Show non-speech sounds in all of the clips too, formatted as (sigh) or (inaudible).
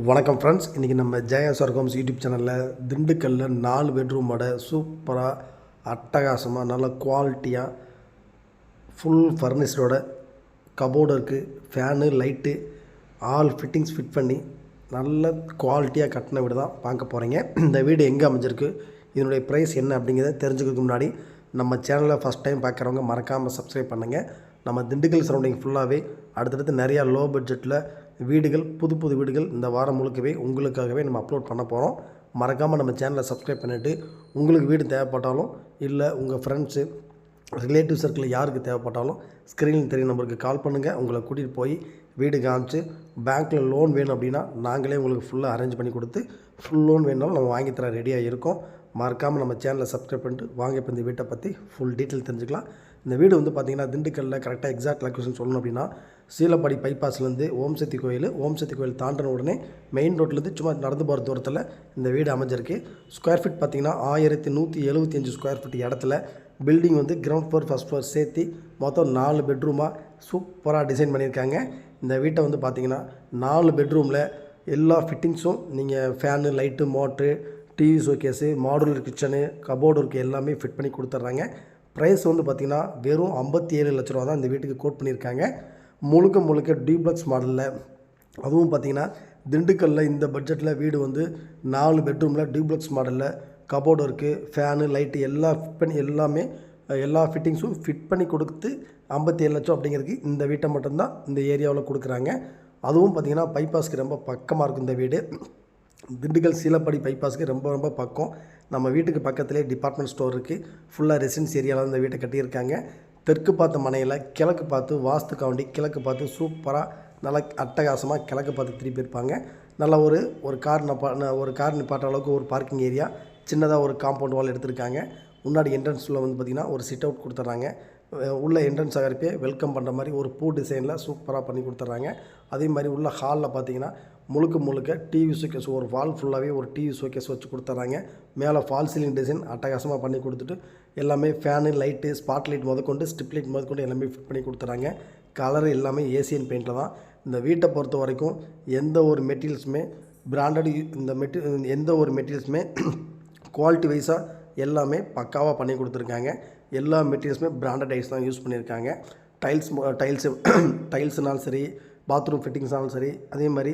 வணக்கம் ஃப்ரெண்ட்ஸ் இன்றைக்கி நம்ம ஜெயா சர்கம்ஸ் யூடியூப் சேனலில் திண்டுக்கல்லில் நாலு பெட்ரூமோட சூப்பராக அட்டகாசமாக நல்ல குவாலிட்டியாக ஃபுல் ஃபர்னிஷ்டோட கபோர்டு இருக்குது fan light all fittings fit பண்ணி நல்ல குவாலிட்டியாக கட்டின வீடு தான் பார்க்க போகிறீங்க இந்த வீடு எங்கே அமைஞ்சிருக்கு இதனுடைய ப்ரைஸ் என்ன அப்படிங்கிறத தெரிஞ்சுக்கிறதுக்கு முன்னாடி நம்ம சேனலை ஃபஸ்ட் டைம் பார்க்குறவங்க மறக்காமல் சப்ஸ்கிரைப் பண்ணுங்கள் நம்ம திண்டுக்கல் சரௌண்டிங் ஃபுல்லாகவே அடுத்தடுத்து நிறையா லோ பட்ஜெட்டில் வீடுகள் புது புது வீடுகள் இந்த வாரம் முழுக்கவே உங்களுக்காகவே நம்ம அப்லோட் பண்ண போகிறோம் மறக்காமல் நம்ம சேனலை சப்ஸ்கிரைப் பண்ணிவிட்டு உங்களுக்கு வீடு தேவைப்பட்டாலும் இல்லை உங்கள் ஃப்ரெண்ட்ஸு ரிலேட்டிவ் சர்க்கிளில் யாருக்கு தேவைப்பட்டாலும் ஸ்க்ரீனில் தெரியும் நம்பருக்கு கால் பண்ணுங்கள் உங்களை கூட்டிகிட்டு போய் வீடு காமிச்சு பேங்க்கில் லோன் வேணும் அப்படின்னா நாங்களே உங்களுக்கு ஃபுல்லாக அரேஞ்ச் பண்ணி கொடுத்து ஃபுல் லோன் வேணுனாலும் நம்ம வாங்கி தர ரெடியாக இருக்கோம். மறக்காமல் நம்ம சேனலை சப்ஸ்கிரைப் பண்ணிட்டு வாங்க. இப்போ இந்த வீட்டை பற்றி ஃபுல் டீட்டெயில் தெரிஞ்சுக்கலாம். இந்த வீடு வந்து பார்த்திங்கன்னா திண்டுக்கல்லில் கரெக்டாக எக்ஸாக்ட் லொக்கேஷன் சொல்லணும் அப்படின்னா சீலப்பாடி பைபாஸ்லேருந்து ஓம் சக்தி கோயில் ஓம் சக்தி கோயில் தாண்டின உடனே மெயின் ரோட்லேருந்து சும்மா நடந்து போகிற தூரத்தில் இந்த வீடு அமைஞ்சிருக்கு. ஸ்கொயர் ஃபீட் பார்த்திங்கன்னா ஆயிரத்தி நூற்றி எழுபத்தி அஞ்சு ஸ்கொயர் ஃபீட் இடத்துல பில்டிங் வந்து கிரவுண்ட் ஃப்ளோர் ஃபஸ்ட் ஃப்ளோர் சேர்த்து மொத்தம் நாலு பெட்ரூமாக சூப்பராக டிசைன் பண்ணியிருக்காங்க. இந்த வீட்டை வந்து பார்த்திங்கன்னா நாலு பெட்ரூமில் எல்லா ஃபிட்டிங்ஸும் நீங்கள் fan light motor TV showcase modular kitchen cupboard இருக்குது எல்லாமே ஃபிட் பண்ணி கொடுத்துட்றாங்க. ப்ரைஸ் வந்து பார்த்திங்கன்னா வெறும் ஐம்பத்தி ஏழு லட்ச ரூபா தான் இந்த வீட்டுக்கு கோட் பண்ணியிருக்காங்க. முழுக்க முழுக்க டிப்ளக்ஸ் மாடலில் அதுவும் பார்த்திங்கன்னா திண்டுக்கல்லில் இந்த பட்ஜெட்டில் வீடு வந்து நாலு பெட்ரூமில் டியூப்ளக்ஸ் மாடலில் கபோர்டு இருக்குது ஃபேனு லைட்டு எல்லாம் ஃபிட் பண்ணி எல்லாமே எல்லா ஃபிட்டிங்ஸும் ஃபிட் பண்ணி கொடுத்து ஐம்பத்தி ஏழு லட்சம் அப்படிங்கிறதுக்கு இந்த வீட்டை மட்டும்தான் இந்த ஏரியாவில் கொடுக்குறாங்க. அதுவும் பார்த்திங்கன்னா பைபாஸ்க்கு ரொம்ப பக்கமாக இருக்கும் இந்த வீடு. திண்டுக்கல் சீலப்படி பைபாஸ்க்கு ரொம்ப ரொம்ப பக்கம். நம்ம வீட்டுக்கு பக்கத்துலேயே டிபார்ட்மெண்ட் ஸ்டோர் இருக்குது ஃபுல்லாக ரெசிடென்ஸ் ஏரியாவில் இந்த வீட்டை கட்டியிருக்காங்க. தெற்கு பார்த்த மனையில் கிழக்கு பார்த்து வாஸ்து காவண்டி கிழக்கு பார்த்து சூப்பராக நல்லா அட்டகாசமாக கிழக்கு பார்த்து திருப்பி இருப்பாங்க. நல்ல ஒரு ஒரு கார் நப்பா ஒரு கார் நிப்பாட்டுற அளவுக்கு ஒரு பார்க்கிங் ஏரியா சின்னதாக ஒரு காம்பவுண்ட் வால் எடுத்திருக்காங்க. முன்னாடி என்ட்ரன்ஸில் வந்து பார்த்திங்கன்னா ஒரு சிட் அவுட் கொடுத்துட்றாங்க. உள்ள என்ட்ரன்ஸ் ஆகிறப்பே வெல்கம் பண்ணுற மாதிரி ஒரு பூ டிசைனில் சூப்பராக பண்ணி கொடுத்துட்றாங்க. அதே மாதிரி உள்ள ஹாலில் பார்த்தீங்கன்னா முழுக்க முழுக்க டிவி ஷோகேஸ் ஒரு வால் ஃபுல்லாகவே ஒரு டிவி ஷோகேஸ் வச்சு கொடுத்துட்றாங்க. மேலே ஃபால் சீலிங் டிசைன் அட்டகாசமாக பண்ணி கொடுத்துட்டு எல்லாமே ஃபேனு லைட்டு ஸ்பாட் லைட் முதற்கொண்டு ஸ்டிப் லைட் முதற்கொண்டு எல்லாமே ஃபிட் பண்ணி கொடுத்துட்றாங்க. கலர் எல்லாமே ஏசியன் பெயிண்டில் தான். இந்த வீட்டை பொறுத்த வரைக்கும் எந்த ஒரு மெட்டீரியல்ஸுமே பிராண்டட் இந்த மெட்டீ எந்த ஒரு மெட்டீரியல்ஸுமே குவாலிட்டி வைஸாக எல்லாமே பக்காவாக பண்ணி கொடுத்துருக்காங்க. எல்லா மெட்டீரியல்ஸுமே பிராண்டட் டைல்ஸ் தான் யூஸ் பண்ணியிருக்காங்க. டைல்ஸ் டைல்ஸ் டைல்ஸ்னாலும் சரி பாத்ரூம் ஃபிட்டிங்ஸ்னாலும் சரி அதே மாதிரி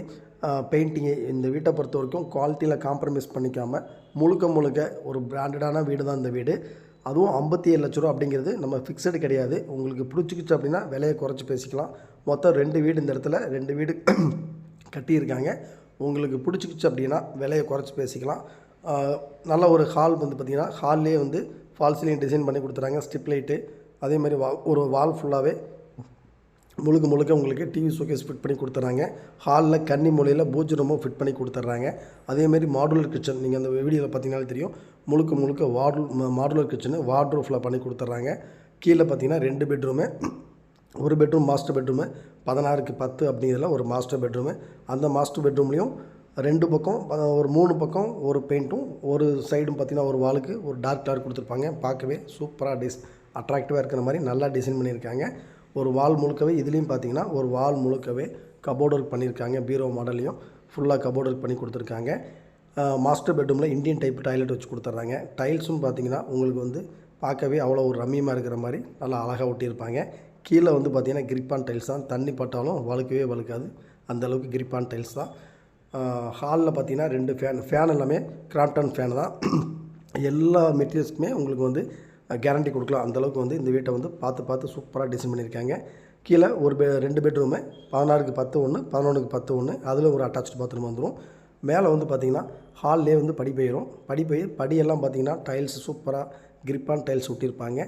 பெயிண்டிங்கு இந்த வீட்டை பொறுத்த வரைக்கும் குவாலிட்டியில் காம்ப்ரமைஸ் பண்ணிக்காமல் முழுக்க முழுக்க ஒரு பிராண்டடான வீடு தான் இந்த வீடு. அதுவும் ஐம்பத்தி ஏழு லட்ச ரூபா அப்படிங்கிறது நம்ம ஃபிக்ஸடு கிடையாது. உங்களுக்கு பிடிச்சிக்கிச்சு அப்படின்னா விலையை குறைச்சி பேசிக்கலாம். மொத்தம் ரெண்டு வீடு இந்த இடத்துல ரெண்டு வீடு (clears throat) கட்டியிருக்காங்க. உங்களுக்கு பிடிச்சிக்கிச்சு அப்படின்னா விலையை குறைச்சி பேசிக்கலாம். நல்ல ஒரு ஹால் வந்து பார்த்திங்கன்னா ஹால்லே வந்து ஃபால் சீலிங் டிசைன் பண்ணி கொடுத்துறாங்க ஸ்டிப் லைட்டு அதே மாதிரி வா ஒரு வால் ஃபுல்லாகவே முழுக்க முழுக்க உங்களுக்கு டிவி ஷோகேஸ் ஃபிட் பண்ணி கொடுத்துட்றாங்க ஹாலில் கன்னி மூலையில் பூஜை ரூமும் ஃபிட் பண்ணி கொடுத்துட்றாங்க அதேமாதிரி மாடுலர் கிச்சன் நீங்கள் அந்த வீடியோவில் பார்த்தீங்கன்னாலே தெரியும். முழுக்க முழுக்க வார்டு மாடுலர் கிச்சனு வார்ட்ரூஃபில் பண்ணி கொடுத்துட்றாங்க கீழே பார்த்தீங்கன்னா ரெண்டு பெட்ரூமு ஒரு பெட்ரூம் மாஸ்டர் பெட்ரூமு பதினாறுக்கு பத்து அப்படிங்கிறதுல ஒரு மாஸ்டர் பெட்ரூமு அந்த மாஸ்டர் பெட்ரூம்லேயும் ரெண்டு பக்கம் ஒரு மூணு பக்கம் ஒரு பெயிண்ட்டும் ஒரு சைடும் பார்த்தீங்கன்னா ஒரு வாலுக்கு ஒரு டார்க் கலர் கொடுத்துருப்பாங்க. பார்க்கவே சூப்பராக டிஸ் அட்ராக்டிவாக இருக்கிற மாதிரி நல்லா டிசைன் பண்ணியிருக்காங்க. ஒரு வால் முழுக்கவே இதுலேயும் பார்த்தீங்கன்னா ஒரு வால் முழுக்கவே கபோர்டு ஒர்க் பண்ணியிருக்காங்க. பீரோ மாடல்லையும் ஃபுல்லாக கபோர்டு ஒர்க் பண்ணி கொடுத்துருக்காங்க. மாஸ்டர் பெட்ரூமில் இந்தியன் டைப் டாய்லெட் வச்சு கொடுத்துட்றாங்க. டைல்ஸும் பார்த்தீங்கன்னா உங்களுக்கு வந்து பார்க்கவே அவ்வளோ ஒரு ரம்மியமாக இருக்கிற மாதிரி நல்லா அழகாக ஒட்டியிருப்பாங்க. கீழே வந்து பார்த்தீங்கன்னா கிரிப்பான் டைல்ஸ் தான். தண்ணி பட்டாலும் வழுக்கவே வழுக்காது. அந்தளவுக்கு கிரிப்பான் டைல்ஸ் தான். ஹாலில் பார்த்தீங்கன்னா ரெண்டு ஃபேன் ஃபேன் எல்லாமே கிராம்டன் ஃபேன் தான். எல்லா மெட்டீரியல்ஸ்க்குமே உங்களுக்கு வந்து கேரண்டி கொடுக்கலாம். அந்தளவுக்கு வந்து இந்த வீட்டை வந்து பார்த்து பார்த்து சூப்பராக டிசைன் பண்ணியிருக்காங்க. கீழே ஒரு பெ ரெண்டு பெட்ரூமு பதினாறுக்கு பத்து ஒன்று பதினொன்றுக்கு பத்து ஒன்று அதில் ஒரு அட்டாச்சு பாத்ரூம் வந்துடும் மேலே வந்து பார்த்திங்கன்னா ஹால்லே வந்து படி போயிடும் படி போய் படியெல்லாம் பார்த்தீங்கன்னா டைல்ஸ் சூப்பராக கிரிப்பான் டைல்ஸ் ஒட்டியிருப்பாங்க.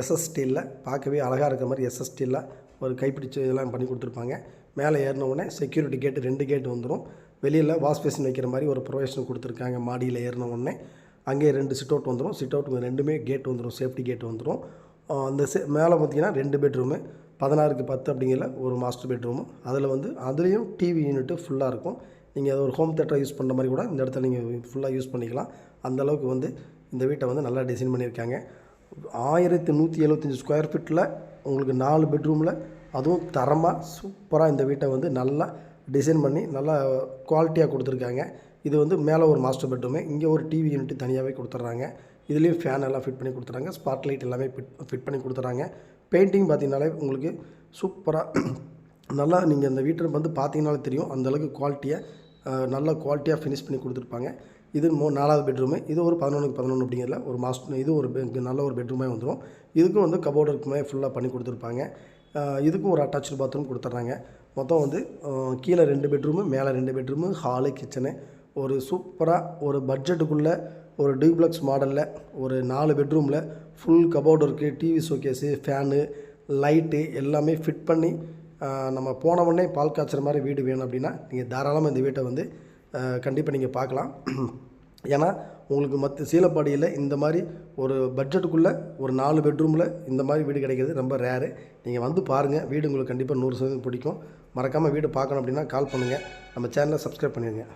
எஸ்எஸ் ஸ்டீலில் பார்க்கவே அழகாக இருக்கிற மாதிரி எஸ்எஸ் ஸ்டீலில் ஒரு கைப்பிடிச்சு இதெல்லாம் பண்ணி கொடுத்துருப்பாங்க. மேலே ஏறின உடனே செக்யூரிட்டி கேட்டு ரெண்டு கேட்டு வந்துடும் வெளியில் வாஷ் பேஷன் வைக்கிற மாதிரி ஒரு ப்ரொவேஷன் கொடுத்துருக்காங்க. மாடியில் ஏறின உடனே அங்கேயே ரெண்டு சிட் அவுட் வந்துடும் சிட் அவுட் ரெண்டுமே கேட் வந்துடும் சேஃப்டி கேட் வந்துடும் அந்த சே மேலே பார்த்தீங்கன்னா ரெண்டு பெட்ரூமு பதினாறுக்கு பத்து அப்படிங்கிற ஒரு மாஸ்டர் பெட்ரூமு அதில் வந்து அதுலேயும் டிவி யூனிட்டு ஃபுல்லாக இருக்கும். நீங்கள் அதை ஒரு ஹோம் தேட்டர் யூஸ் பண்ணுற மாதிரி கூட இந்த இடத்துல நீங்கள் ஃபுல்லாக யூஸ் பண்ணிக்கலாம். அந்த அளவுக்கு வந்து இந்த வீட்டை வந்து நல்லா டிசைன் பண்ணியிருக்காங்க. ஆயிரத்தி நூற்றி எழுபத்தஞ்சி ஸ்கொயர் ஃபீட்டில் உங்களுக்கு நாலு பெட்ரூமில் அதுவும் தரமாக சூப்பராக இந்த வீட்டை வந்து நல்லா டிசைன் பண்ணி நல்லா குவாலிட்டியாக கொடுத்துருக்காங்க. இது வந்து மேலே ஒரு மாஸ்டர் பெட்ரூமு இங்கே ஒரு டிவி யூனிட் தனியாகவே கொடுத்துட்றாங்க. இதுலேயும் ஃபேன் எல்லாம் ஃபிட் பண்ணி கொடுத்துறாங்க ஸ்பாட் லைட் எல்லாமே ஃபிட் ஃபிட் பண்ணி கொடுத்துறாங்க பெயிண்டிங் பார்த்தீங்கனாலே உங்களுக்கு சூப்பராக நல்லா நீங்கள் அந்த வீட்டை வந்து பார்த்தீங்கனாலே தெரியும். அந்தளவுக்கு குவாலிட்டியை குவாலிட்டியாக நல்ல குவாலிட்டியாக ஃபினிஷ் பண்ணி கொடுத்துருப்பாங்க. இது மூ நாலாவது பெட்ரூமு. இது ஒரு பதினொன்றுக்கு பதினொன்று அப்படிங்கிறதுல ஒரு மாஸ்டர் இது ஒரு நல்ல ஒரு பெட்ரூமே வந்துடும் இதுக்கும் வந்து கபோர்டு இருக்குமே ஃபுல்லாக பண்ணி கொடுத்துருப்பாங்க. இதுக்கும் ஒரு அட்டாச்சு பாத்ரூம் கொடுத்துட்றாங்க. மொத்தம் வந்து கீழே ரெண்டு பெட்ரூமு மேலே ரெண்டு பெட்ரூமு ஹாலு கிச்சனு ஒரு சூப்பராக ஒரு பட்ஜெட்டுக்குள்ளே ஒரு டியூப்ளக்ஸ் மாடலில் ஒரு நாலு பெட்ரூமில் ஃபுல் கபோர்டு இருக்குது டிவி ஷோகேஸு ஃபேனு லைட்டு எல்லாமே ஃபிட் பண்ணி நம்ம போன உடனே பால் காய்ச்சுற மாதிரி வீடு வேணும் அப்படின்னா நீங்கள் தாராளமாக இந்த வீட்டை வந்து கண்டிப்பாக நீங்கள் பார்க்கலாம். ஏன்னா உங்களுக்கு மற்ற சீலப்பாடியில் இந்த மாதிரி ஒரு பட்ஜெட்டுக்குள்ளே ஒரு நாலு பெட்ரூமில் இந்த மாதிரி வீடு கிடைக்கிறது ரொம்ப ரேரு நீங்கள் வந்து பாருங்கள் வீடு உங்களுக்கு கண்டிப்பாக நூறு சதவீதம் பிடிக்கும். மறக்காமல் வீடு பார்க்கணும் அப்படின்னா கால் பண்ணுங்கள் நம்ம சேனலை சப்ஸ்கிரைப் பண்ணிடுங்க.